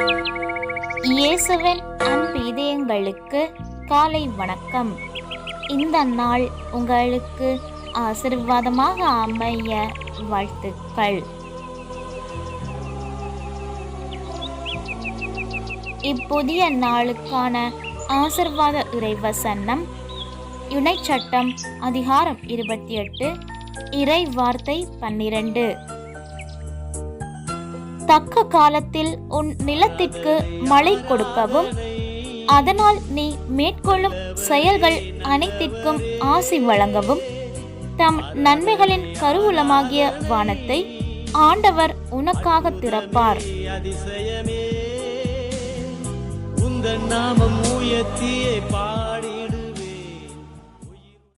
இயேசுவின் அன்பு இதயங்களுக்கு காலை வணக்கம். இந்த நாள் உங்களுக்கு ஆசீர்வாதமாக அமைய வாழ்த்துக்கள். இப்புதிய நாளுக்கான ஆசிர்வாத இறைவசன்னம் யுனைச்சட்டம் அதிகாரம் இருபத்தி எட்டு இறை வார்த்தை பன்னிரண்டு. தக்க காலத்தில் உன் நிலத்திற்கு மழை கொடுக்கவும் அதனால் நீ மேற்கொள்ளும் செயல்கள் அனைத்திற்கும் ஆசி வழங்கவும். தம் நன்மைகளின் கருவூலமாகிய வானத்தை ஆண்டவர் உனக்காக திறப்பார். அதிசயமே உந்தன் நாமம்